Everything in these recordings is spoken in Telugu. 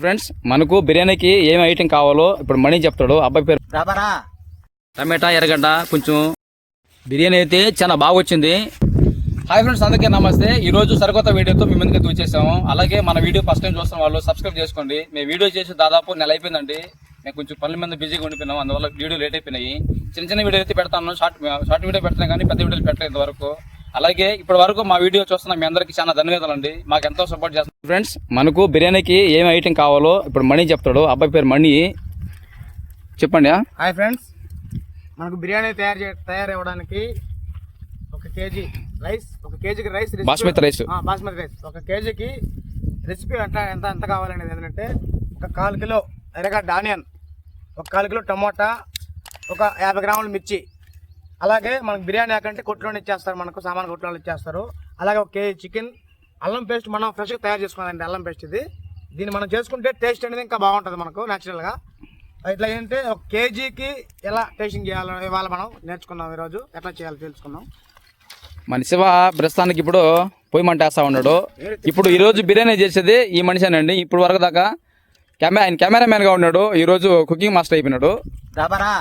ఫ్రెండ్స్ మనకు బిర్యానీకి ఏం ఐటెం కావాలో ఇప్పుడు మణి చెప్తాడు. అబ్బాయి పేరు రాబారా. టమాటా ఎర్రగడ్డ కొంచెం బిర్యానీ అయితే చాలా బాగా వచ్చింది. హాయ్ ఫ్రెండ్స్ అందరికీ నమస్తే. ఈ రోజు సరికొత్త వీడియోతో మీ ముందుకు వచ్చేసాము. అలాగే మన వీడియో ఫస్ట్ టైం చూస్తున్న వాళ్ళు సబ్స్క్రైబ్ చేసుకోండి. మేము వీడియో చేసి దాదాపు నెల అయిపోయిందండి. మేము కొంచెం పనుల మీద బిజీగా ఉండిపోయినాం అందువల్ల వీడియో లేట్ అయిపోయినాయి. చిన్న చిన్న వీడియో అయితే పెడతాను. షార్ట్ షార్ట్ వీడియో పెడతాను కానీ పెద్ద వీడియోలు పెట్టలేదు ఇంతవరకు. అలాగే ఇప్పటి వరకు మా వీడియో చూస్తున్న మీ అందరికీ చాలా ధన్యవాదాలు అండి. మాకు ఎంతో సపోర్ట్ చేస్తున్నారు. ఫ్రెండ్స్ మనకు బిర్యానీకి ఏం ఐటెం కావాలో ఇప్పుడు మణి చెప్తాడు. అబ్బాయి పేరు మణి. చెప్పండి? హాయ్ ఫ్రెండ్స్ మనకు బిర్యానీ తయారు చే తయారు అవ్వడానికి ఒక కేజీ రైస్ ఒక కేజీకి రైస్ బాస్మతి రైస్. ఆ, బాస్మతి రైస్ ఒక కేజీకి రెసిపీ ఎంత ఎంత ఎంత కావాలనేది ఏంటంటే ఒక కాలు కిలో ఎర్రగడ్డ ఆనియన్ ఒక కాలు కిలో టమోటా ఒక యాభై గ్రాముల మిర్చి అలాగే మనకు బిర్యానీ ఆకంటే కొట్టులోనే ఇచ్చేస్తారు మనకు సామాన్ కొట్టులో ఇచ్చేస్తారు. అలాగే ఒక కేజీ చికెన్ అల్లం పేస్ట్ మనం ఫ్రెష్గా తయారు చేసుకున్నామండి అల్లం పేస్ట్ ఇది. దీన్ని మనం చేసుకుంటే టేస్ట్ అనేది ఇంకా బాగుంటుంది మనకు న్యాచురల్గా ఇట్లా ఏంటంటే ఒక కేజీకి ఎలా టేస్టింగ్ చేయాలో ఇవాళ మనం నేర్చుకున్నాం ఈరోజు. ఎట్లా చేయాలో తెలుసుకున్నాం మన శివ ప్రస్తుతానికి ఇప్పుడు పొయ్యి మంట వేస్తా ఉన్నాడు. ఇప్పుడు ఈ రోజు బిర్యానీ చేసేది ఈ మనిషినండి. ఇప్పుడు వరకు దాకా కెమెరా ఆయన కెమెరామెన్గా ఉన్నాడు. ఈ రోజు కుకింగ్ మాస్టర్ అయిపోయినాడు. దబరా.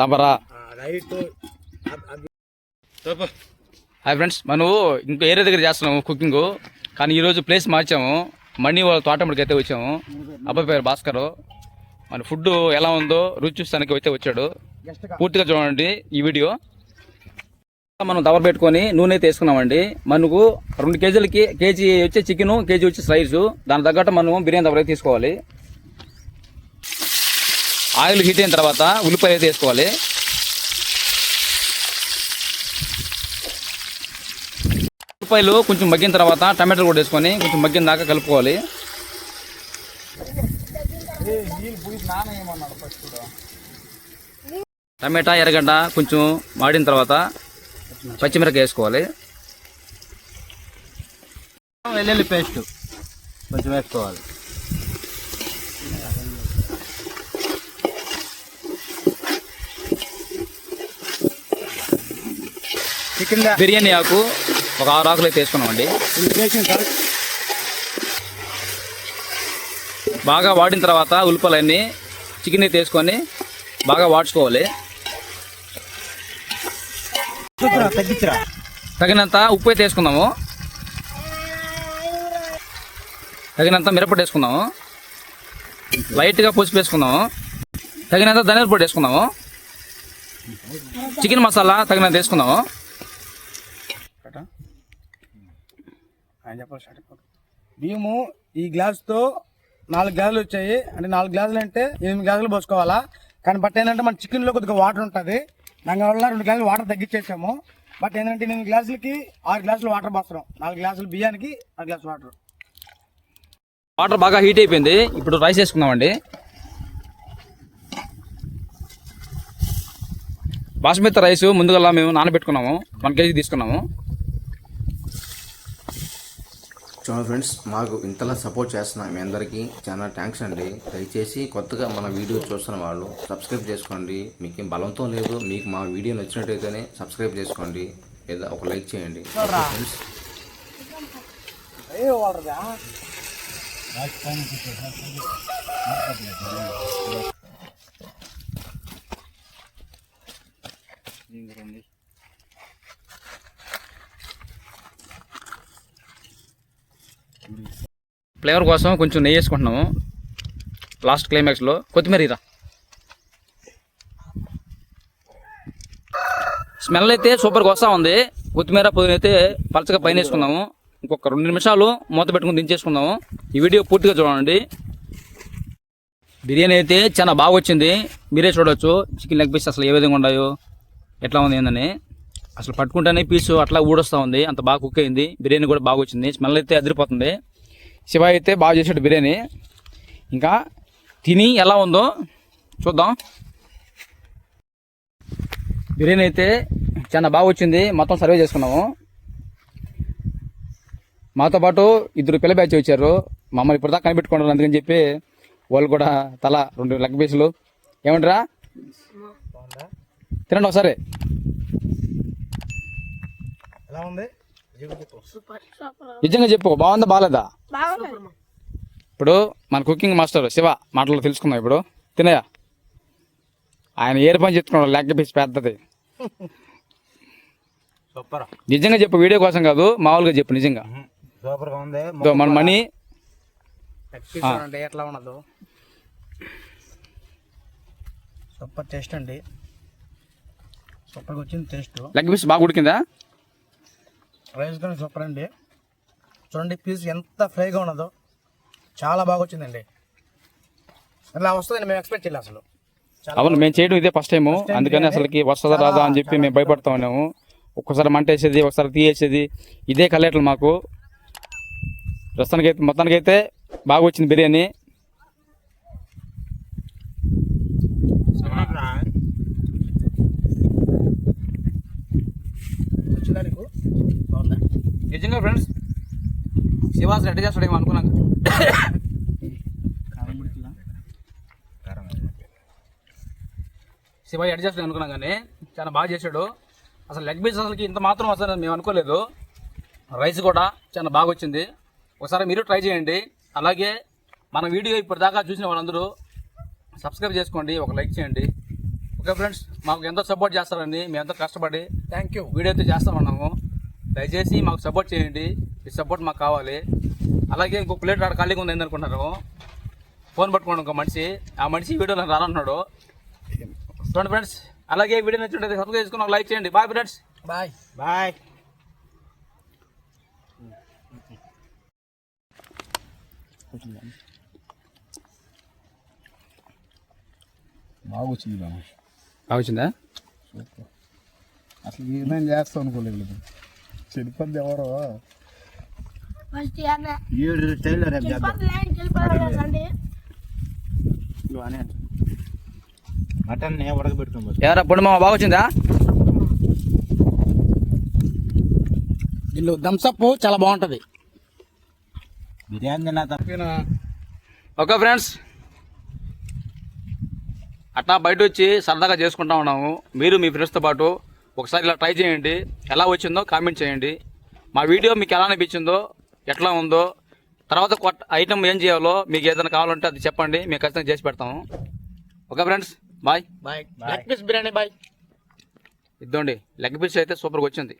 రైట్ హాయ్ ఫ్రెండ్స్ మనం ఇంకో ఏరియా దగ్గర చేస్తున్నాము కుకింగ్. కానీ ఈరోజు ప్లేస్ మార్చాము. మణి వాళ్ళ తోటమ్మడికి అయితే వచ్చాము. అబ్బాయి పేరు భాస్కర్. మన ఫుడ్ ఎలా ఉందో రుచి చూస్తానికి అయితే వచ్చాడు. పూర్తిగా చూడండి ఈ వీడియో. మనం దవర పెట్టుకొని నూనె అయితే వేసుకున్నామండి. మనకు రెండు కేజీలకి కేజీ వచ్చే చికెన్ కేజీ వచ్చే రైస్ దాని తగ్గట్టు మనం బిర్యానీ దవర తీసుకోవాలి. ఆయిల్ హీట్ అయిన తర్వాత ఉల్లిపాయ అయితే వేసుకోవాలి. ఉల్లిపాయలు కొంచెం మగ్గిన తర్వాత టమాటాలు కూడా వేసుకొని కొంచెం మగ్గిన దాకా కలుపుకోవాలి. టమాటా ఎర్రగడ్డ కొంచెం మాడిన తర్వాత పచ్చిమిరపకాయ వేసుకోవాలి. వెల్లుల్లి పేస్ట్ కొంచెం వేసుకోవాలి. చికెన్ బిర్యానీ ఆకు ఒక ఆరు ఆకులు అయితే వేసుకున్నామండి. బాగా వాడిన తర్వాత ఉల్లిపాయలన్నీ చికెన్ అయితే వేసుకొని బాగా వాడ్చుకోవాలి. తగ్గించరా తగినంత ఉప్పు అయితే వేసుకుందాము తగినంత మిరపొడి వేసుకుందాము లైట్గా పసుపు వేసుకుందాము తగినంత ధనియాల పొడి వేసుకుందాము చికెన్ మసాలా తగినంత వేసుకుందాము ఆయన చెప్పాలి స్టార్ట్ మేము బియ్యము ఈ గ్లాస్తో నాలుగు గ్లాసులు వచ్చాయి. అంటే నాలుగు గ్లాసులు అంటే ఎనిమిది గ్లాసులు పోసుకోవాలా? కానీ బట్ ఏంటంటే మన చికెన్లో కొద్దిగా వాటర్ ఉంటుంది. దానివల్ల రెండు గ్లాసులు వాటర్ తగ్గించేసాము. బట్ ఏంటంటే ఎనిమిది గ్లాసులకి ఆరు గ్లాసులు వాటర్ పోస్తున్నాం. నాలుగు గ్లాసులు బియ్యానికి ఆరు గ్లాసులు వాటర్ వాటర్ బాగా హీట్ అయిపోయింది. ఇప్పుడు రైస్ వేసుకుందామండి. బాస్మతి రైస్ ముందుగా మేము నానబెట్టుకున్నాము. వన్ కేజీ తీసుకున్నాము. చూడండి ఫ్రెండ్స్ మాకు ఇంతలా సపోర్ట్ చేస్తున్న మీ అందరికీ చాలా థ్యాంక్స్ అండి. దయచేసి కొత్తగా మన వీడియో చూస్తున్న వాళ్ళు సబ్స్క్రైబ్ చేసుకోండి. మీకు ఏం బలంతో లేదు. మీకు మా వీడియో నచ్చినట్టయితేనే సబ్స్క్రైబ్ చేసుకోండి. లేదా ఒక లైక్ చేయండి. ఫ్రెండ్స్. ఫ్లేవర్ కోసం కొంచెం నెయ్యి వేసుకుంటున్నాము. లాస్ట్ క్లైమాక్స్లో కొత్తిమీర ఇరా. స్మెల్ అయితే సూపర్గా వస్తూ ఉంది. కొత్తిమీర పొద్దున అయితే పలచగా పైన వేసుకుందాము. ఇంకొక రెండు నిమిషాలు మూత పెట్టుకుని దించేసుకుందాము. ఈ వీడియో పూర్తిగా చూడండి. బిర్యానీ అయితే చాలా బాగా వచ్చింది. మీరే చూడొచ్చు. చికెన్ లెగ్ పీస్ అసలు ఏ విధంగా ఉన్నాయో ఎట్లా ఉంది ఏందని. అసలు పట్టుకుంటేనే పీసు అట్లా ఊడొస్తూ ఉంది. అంత బాగా కుక్ అయింది. బిర్యానీ కూడా బాగా వచ్చింది. స్మెల్ అయితే అదిరిపోతుంది. శివ అయితే బాగా చేసాడు బిర్యానీ. ఇంకా తిని ఎలా ఉందో చూద్దాం. బిర్యానీ అయితే చాలా బాగా వచ్చింది. మొత్తం సర్వే చేసుకున్నాము. మాతో పాటు ఇద్దరు పిల్ల బ్యాచ్ వచ్చారు. మమ్మల్ని ఇప్పుడు దాకా కనిపెట్టుకుంటారు అందుకని చెప్పి వాళ్ళు కూడా తల రెండు లెగ్ పీసులు. ఏమంటారా? తినండి ఒకసారి. ఎలా ఉంది? నిజంగా చెప్పు బాగుందా బాగాలేదా బాగుంది. ఇప్పుడు మన కుకింగ్ మాస్టర్ శివ మాటలు తెలుసుకుందాం ఇప్పుడు. తినయా ఆయన ఏరు పని చెప్తున్నాడు లెగ్ పీస్ పెద్దది. సూపర్. నిజంగా చెప్పు వీడియో కోసం కాదు మామూలుగా చెప్పు నిజంగా. సూపర్గా ఉంది. ఇదో మన మనీ. ఎట్లా ఉన్నదో. సూపర్ టేస్ట్ అండి. సూపర్గా వచ్చింది టేస్ట్. లెగ్ పీస్ బాగా ఉడికిందా? రైస్ కానీ సూపర్ అండి? చూడండి పీస్ ఎంత ఫ్రైగా ఉన్నదో చాలా బాగా వచ్చిందండి. ఇలా వస్తుందని మేము ఎక్స్పెక్ట్ చేయలేదు అసలు. అవును మేము చేయడం ఇదే ఫస్ట్ టైం అందుకని అసలుకి వస్తుందా రాదా అని చెప్పి మేము భయపడతా ఉన్నాము. ఒక్కసారి మంట వేసేది ఒకసారి తీయేసేది ఇదే కలేటలు మాకు. ప్రస్తుతానికైతే మొత్తానికైతే బాగా వచ్చింది బిర్యానీ వచ్చిందా నీకు బాగుందా నిజంగా ఫ్రెండ్స్ శివాస్ రెడీ చేస్తాడేమో అనుకున్నాం శివ ఎడ్ చేస్తాడు అనుకున్నాం కానీ చాలా బాగా చేశాడు. అసలు లెగ్ పీస్ అసలుకి ఇంత మాత్రం వస్తుందని మేము అనుకోలేదు. రైస్ కూడా చాలా బాగా వచ్చింది. ఒకసారి మీరు ట్రై చేయండి. అలాగే మన వీడియో ఇప్పటిదాకా చూసిన వాళ్ళందరూ సబ్స్క్రైబ్ చేసుకోండి ఒక లైక్ చేయండి. ఓకే ఫ్రెండ్స్ మాకు ఎంతో సపోర్ట్ చేస్తారండి మేము ఎంతో కష్టపడి థ్యాంక్ యూ వీడియో అయితే చేస్తామన్నాము దయచేసి మాకు సపోర్ట్ చేయండి. ఈ సపోర్ట్ మాకు కావాలి. అలాగే ఇంకో ప్లేట్ ఆడ ఖాళీగా ఉంది అనుకుంటున్నారు ఫోన్ పట్టుకోండి ఒక మనిషి. ఆ మనిషి వీడియోలో రానన్నాడు. చూడండి ఫ్రెండ్స్ అలాగే వీడియో నచ్చుంటే సబ్స్క్రైబ్ చేసుకుని ఒక లైక్ చేయండి. Bye friends. బాయ్. బాయ్. బాగా వచ్చింది బాగా. బాగా వచ్చిందా అసలు ఏదైనా చేస్తాం అనుకోలేదు. చెడిపోద్ది ఎవరో? ఏడు స్టైల్లో రేపు చేద్దాం? మటన్ ఉడకబెట్టుకోబోదు ఎవరా పొడి మామ బాగా వచ్చిందా దీనిలో థమ్స్అప్ చాలా బాగుంటుంది. బిర్యానీ తిన్నా ఓకే ఫ్రెండ్స్. అట్లా బయట వచ్చి సరదాగా చేసుకుంటా ఉన్నాము. మీరు మీ ఫ్రెండ్స్తో పాటు ఒకసారి ఇలా ట్రై చేయండి. ఎలా వచ్చిందో కామెంట్ చేయండి. మా వీడియో మీకు ఎలా అనిపించిందో ఎట్లా ఉందో తర్వాత కొత్త ఐటమ్ ఏం చేయాలో మీకు ఏదైనా కావాలంటే అది చెప్పండి. మేము ఖచ్చితంగా చేసి పెడతాము. Okay friends bye bye leg piece biryani bye ఇద్దండి leg piece అయితే సూపర్గా వచ్చింది.